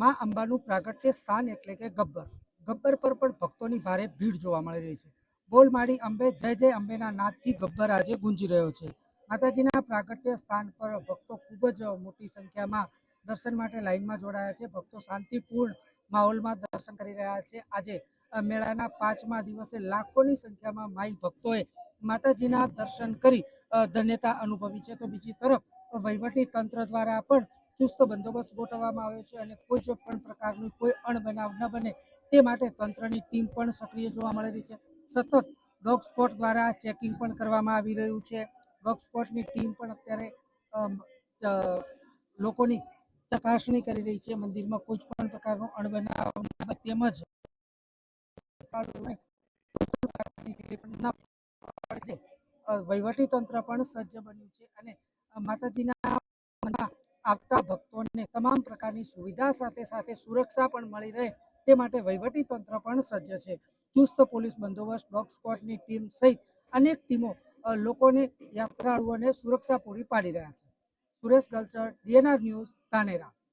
માં અંબાનું પ્રાગટ્ય સ્થાન એટલે કે ગબ્બર. ગબ્બર પર પણ ભક્તોની ભારે ભીડ જોવા મળી રહી છે. બોલ માળી અંબે, જય જય અંબેના નાદથી ગબ્બર આજે ગુંજી રહ્યો છે. માતાજીના પ્રાગટ્ય સ્થાન પર ભક્તો ખૂબ જ મોટી સંખ્યામાં દર્શન માટે લાઇનમાં જોડાયા છે. ભક્તો શાંતિપૂર્ણ માહોલમાં દર્શન કરી રહ્યા છે. આજે મેળાના પાંચમા દિવસે લાખોની સંખ્યામાં માઈ ભક્તોએ માતાજીના દર્શન કરી ધન્યતા અનુભવી છે. તો બીજી તરફ વહીવટી તંત્ર દ્વારા પણ ચુસ્ત બંદોબસ્ત ગોઠવવામાં આવ્યો છે અને કોઈ પણ પ્રકારનું કોઈ અણબનાવ ન બને તે માટે તંત્રની ટીમ પણ સક્રિય જોવા મળી રહી છે. સતત ડોગ સ્કોટ દ્વારા ચેકિંગ પણ કરવામાં આવી રહ્યું છે. ડોગ સ્કોટની ટીમ પણ અત્યારે લોકોની ચકાસણી કરી રહી છે. મંદિરમાં કોઈ પણ પ્રકારનો અણબનાવ તેમજ વહીવટી તંત્ર પણ સજ્જ બન્યું છે અને માતાજીના આવતા ભક્તોને તમામ પ્રકારની સુવિધા સાથે સાથે સુરક્ષા પણ મળી રહે તે માટે વહીવટી તંત્ર પણ સજ્જ છે. ચુસ્ત પોલીસ બંદોબસ્ત ડોગ સ્ક્વોડની ટીમ સહિત અનેક ટીમો લોકોને યાત્રાળુઓને સુરક્ષા પૂરી પાડી રહ્યા છે. Suresh Galchar, DNR news, Dhanera.